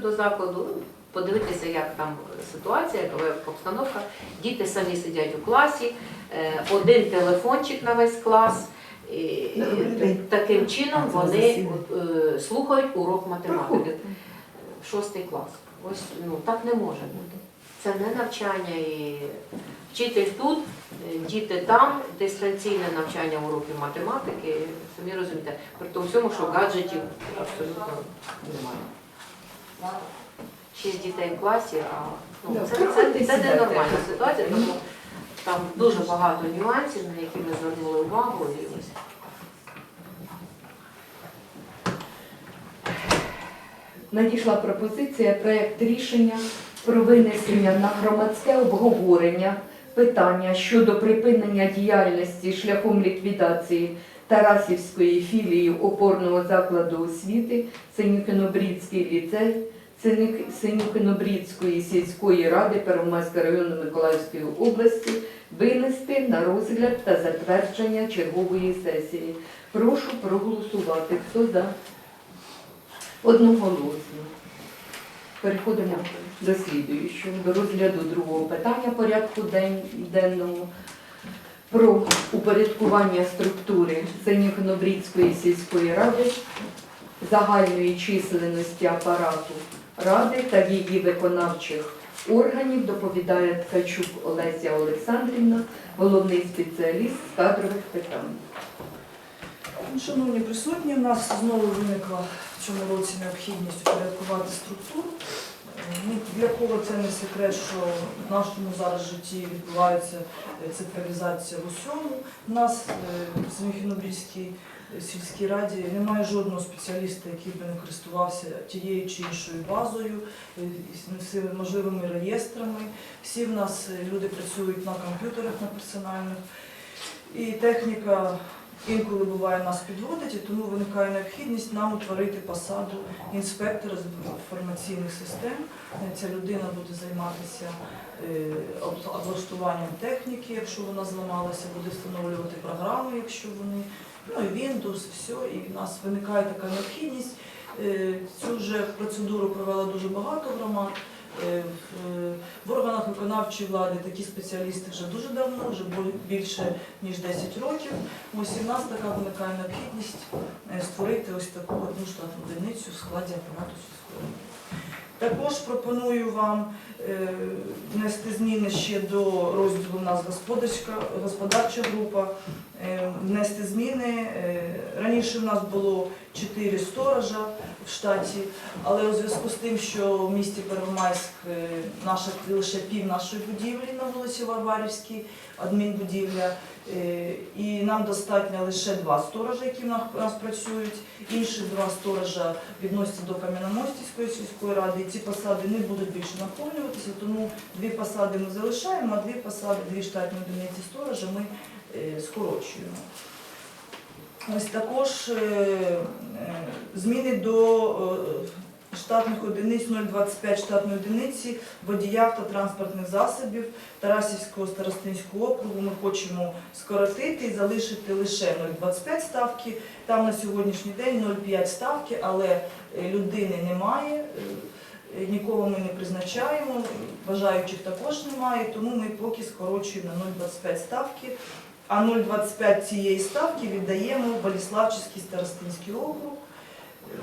до закладу, подивитися, як там ситуація, яка обстановка. Діти самі сидять у класі, е, один телефончик на весь клас. І, таким чином вони е, слухають урок математики. Шостий клас. Ось ну так не може бути. Це не навчання і вчитель тут, е, діти там, дистанційне навчання уроків математики. Самі розумієте, при тому всьому, що гаджетів абсолютно немає. Шість дітей в класі, а ну, це, це, це, не нормальна ситуація, тому там дуже багато нюансів, на які ми звернули увагу. І ось. Надійшла пропозиція проект рішення про винесення на громадське обговорення питання щодо припинення діяльності шляхом ліквідації Тарасівської філії опорного закладу освіти Синюкинобрідський ліцей Синюк- Синюкинобрідської сільської ради Первомайського району Миколаївської області винести на розгляд та затвердження чергової сесії. Прошу проголосувати. Хто за? Одноголосно. Переходимо до слідуючого, до розгляду другого питання порядку денного про упорядкування структури Синьокнобрідської сільської ради, загальної численності апарату ради та її виконавчих органів доповідає Ткачук Олеся Олександрівна, головний спеціаліст з кадрових питань. Шановні присутні, у нас знову виникла в цьому році необхідність упорядкувати структуру. Ну, для кого це не секрет, що в нашому зараз житті відбувається цифровізація в усьому. У нас е, в Семихінобрійській сільській раді немає жодного спеціаліста, який би не користувався тією чи іншою базою, е, всіми можливими реєстрами. Всі в нас е, люди працюють на комп'ютерах на персональних. І техніка інколи буває нас підводить, і тому виникає необхідність нам утворити посаду інспектора з інформаційних систем. Ця людина буде займатися е, об- облаштуваннм техніки, якщо вона зламалася, буде встановлювати програми, якщо вони, ну і Windows, все, і в нас виникає така необхідність. Е, Цю вже процедуру провело дуже багато громад. Е, в- е, органах виконавчої влади такі спеціалісти вже дуже давно, вже більше ніж 10 років. Ось і в нас така виникає необхідність е, створити ось таку одну штатну одиницю в складі апарату сільської. Також пропоную вам внести зміни ще до розділу у нас господарська, господарча група, е, внести зміни. Е, Раніше в нас було 4 сторожа в штаті, але у зв'язку з тим, що в місті Первомайськ е, наша лише пів нашої будівлі на вулиці Варварівській, адмінбудівля, е, і нам достатньо лише два сторожа, які в нас працюють. Інші два сторожа відносяться до Кам'яномостівської сільської ради, і ці посади не будуть більше наповнюватися, тому дві посади ми залишаємо, а дві посади, дві штатні одиниці сторожа ми е, скорочуємо. Ось також е, е, зміни до штатних одиниць 025 штатної одиниці водія автотранспортних засобів Тарасівського старостинського округу ми хочемо скоротити і залишити лише 0,25 ставки. Там на сьогоднішній день 0,5 ставки, але людини немає, нікого ми не призначаємо, бажаючих також немає, тому ми поки скорочуємо на 0,25 ставки. А 0,25 цієї ставки віддаємо в Боліславчий старостинський округ е,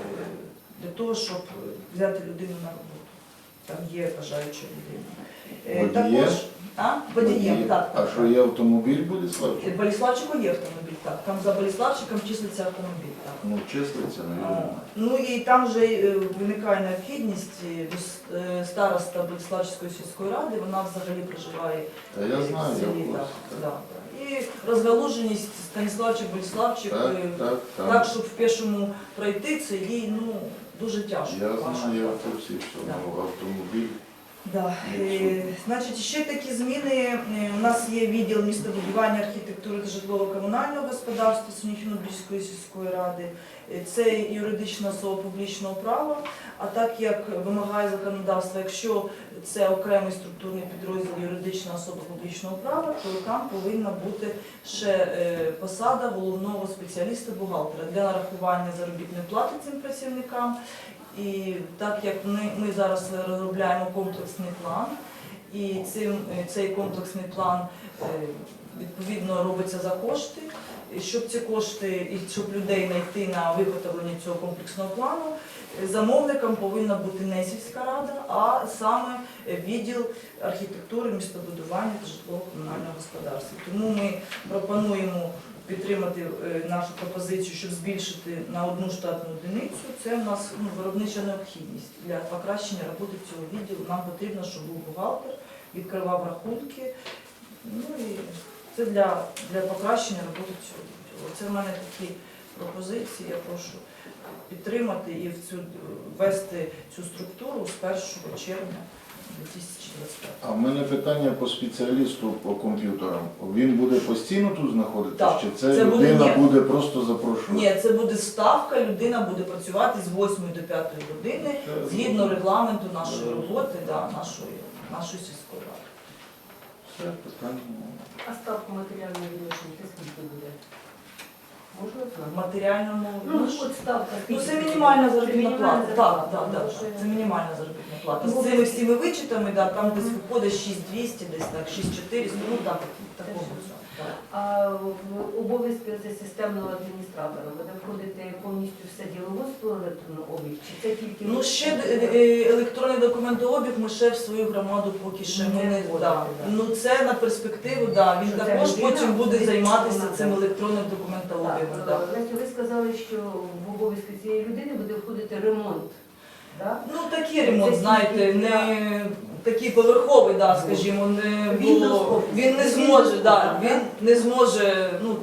для того, щоб взяти людину на роботу. Там є бажаюча людина. Е, Водієм? Також, а? Водієм, так. А що є автомобіль буде славчий? Боліславчику є автомобіль, так. Там за Боліславчиком числиться автомобіль, так. Ну, числиться, А, навірно. Ну і там вже е, виникає необхідність, е, е, староста Боліславської сільської ради, вона взагалі проживає Та я в знаю, я в селі. курсі. так, да. І розгалуженість Станіславчик, Боліславчик, Так, е, так, так, так. щоб в першому пройти, це їй ну, дуже тяжко. Я важко. знаю, я в курсі, що Да. ну, автомобіль. Да. Е, Значить, ще такі зміни. Е, У нас є відділ містобудування, архітектури та житлово-комунального господарства Сунігінобрійської сільської ради. Е, Це юридична особа публічного права. А так як вимагає законодавство, якщо це окремий структурний підрозділ юридична особа публічного права, то там повинна бути ще е, посада головного спеціаліста бухгалтера для нарахування заробітної плати цим працівникам І так як ми, ми зараз розробляємо комплексний план, і цим, е, цей комплексний план е, відповідно робиться за кошти. Щоб ці кошти і щоб людей знайти на виготовлення цього комплексного плану, е, замовником повинна бути не сільська рада, а саме відділ архітектури, містобудування та житлово-комунального господарства. Тому ми пропонуємо підтримати е, нашу пропозицію, щоб збільшити на одну штатну одиницю. Це в нас ну, виробнича необхідність для покращення роботи цього відділу. Нам потрібно, щоб був бухгалтер, відкривав рахунки. Ну і це для, для покращення роботи цього відділу. Це в мене такі пропозиції. Я прошу підтримати і в цю ввести цю структуру з 1 червня 2025 А в мене питання по спеціалісту по комп'ютерам. Він буде постійно тут знаходитися? Так. Чи це, Це буде- людина ні. буде просто запрошувати? Ні, це буде ставка, людина буде працювати з 8 до 5 години Це згідно регламенту нашої роботи, да, нашої, нашої сільської ради. Все, питання. А ставку матеріальної відношення це скільки буде? Можна В знати? Матеріальному Ну, ну, от ставка. ну, це мінімальна заробітна плата. Так, так, так, це мінімальна заробітна плата. Ну, З цими всіми вичитами, да, там десь виходить 6200, десь так, 6400, ну так, такого. А в обов'язки це системного адміністратора буде входити повністю все діловодство електронний обіг, чи це тільки Ну ще е, е, електронний документообіг ми ще в свою громаду поки ще ми Не не вводите, да. да. Ну це на перспективу, да. Він Що це також людина потім буде буде займатися цим електронним Так, документообігом. е, Да. Лесю, ви сказали, що в обов'язки цієї людини буде входити ремонт. Да? Ну такий ремонт, Це знаєте, тільки не такий поверховий, да, скажімо, не Він було. розхопиться. Він не Він зможе, да, він не зможе, ну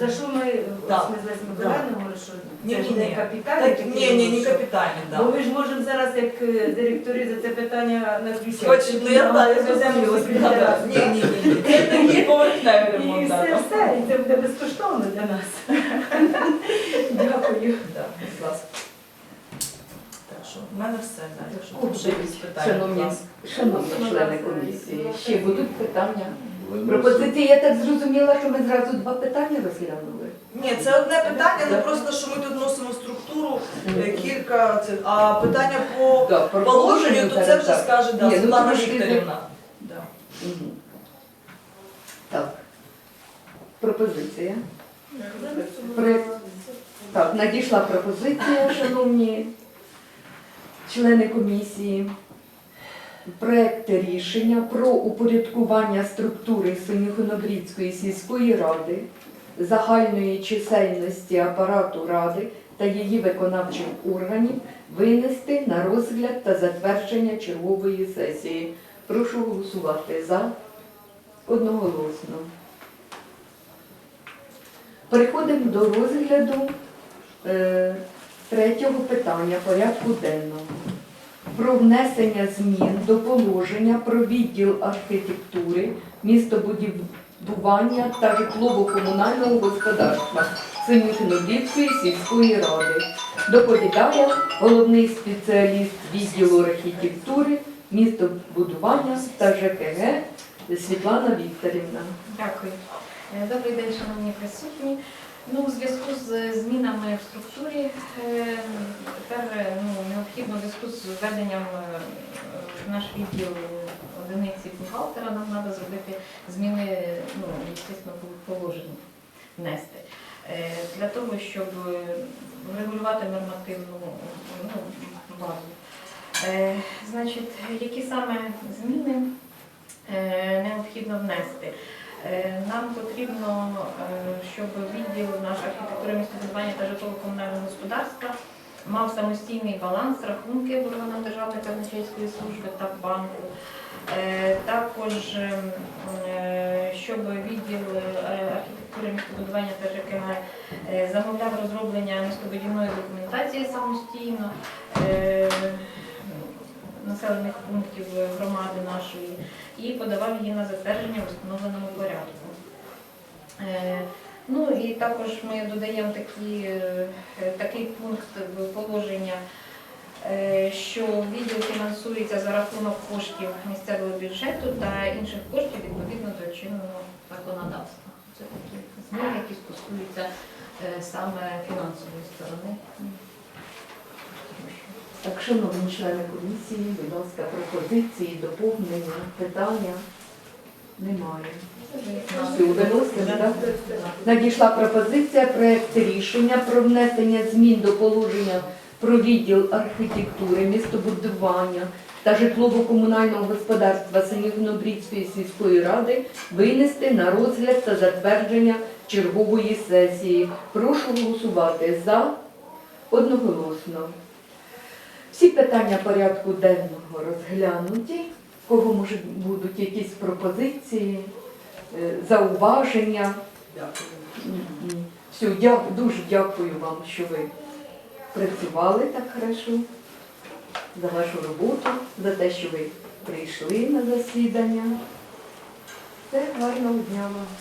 За що ми Так. ось ми з Лесем Миколаївною говорили, що Ні, це ж не капітальний так, ні, ні, не капітальний, Бо ми ж можемо зараз, як е, директори, за це питання на звіті. Хоч, ну я да, я зрозуміла. Ні, ні, ні, ні. Це такий поверхневий І ремонт, да, все, да. все, і це буде безкоштовно для нас. Дякую. Да, будь ласка. Так що в мене все, да. Якщо там ще якісь питання, будь Шановні, ласка. шановні члени комісії, ще будуть питання? Виносимо. Пропозиції, я так зрозуміла, що ми зразу два питання розглянули. Ні, це одне питання, ну просто що ми тут носимо структуру, е, кілька цих. А питання по Так, про положенню, то це вже так. скаже да, Ні, ну, Світлана трошки Вікторівна. Да. Мгм. Так. Пропозиція. При- Так, надійшла пропозиція, шановні члени комісії. Проект рішення про упорядкування структури Синьохонобрідської сільської ради, загальної чисельності апарату ради та її виконавчих органів винести на розгляд та затвердження чергової сесії. Прошу голосувати за одноголосно. Переходимо до розгляду е, третього питання порядку денного. Про внесення змін до положення про відділ архітектури, містобудування та житлово-комунального господарства Синьохинобільської сільської ради. Доповідає головний спеціаліст відділу архітектури, містобудування та ЖКГ Світлана Вікторівна. Дякую. Е, Добрий день, шановні присутні. Ну, у зв'язку з змінами в структурі е, тепер ну, необхідно в зв'язку з введенням е, в наш відділ одиниці бухгалтера, нам треба зробити зміни, ну, звісно, положення внести. Е, Для того, щоб врегулювати нормативну ну, базу. Значить, які саме зміни необхідно внести? Е, Нам потрібно, е, щоб відділ наш архітектури містобудування та житлово-комунального господарства мав самостійний баланс, рахунки в Державної казначейської служби та банку. Е, Також, ем, щоб відділ архітектури містобудування та ЖКГ замовляв розроблення містобудівної документації самостійно населених пунктів громади нашої і подавав її на затвердження в встановленому порядку. Е, Ну і також ми додаємо такі, е, такий пункт положення, е, що відділ фінансується за рахунок коштів місцевого бюджету та інших коштів відповідно до чинного законодавства. Це такі зміни, які стосуються саме фінансової сторони. Шановні члени комісії, будь ласка, пропозиції, доповнення, питання немає. Надійшла пропозиція проект рішення про внесення змін до положення про відділ архітектури, містобудування та житлово-комунального господарства Синівнобрідської сільської ради винести на розгляд та затвердження чергової сесії. Прошу голосувати за одноголосно. Всі питання порядку денного розглянуті. Кого може будуть якісь пропозиції, е, зауваження? Все, дя- дуже дякую вам, що ви працювали так хорошо, за вашу роботу, за те, що ви прийшли на засідання. Все, гарного дня вам.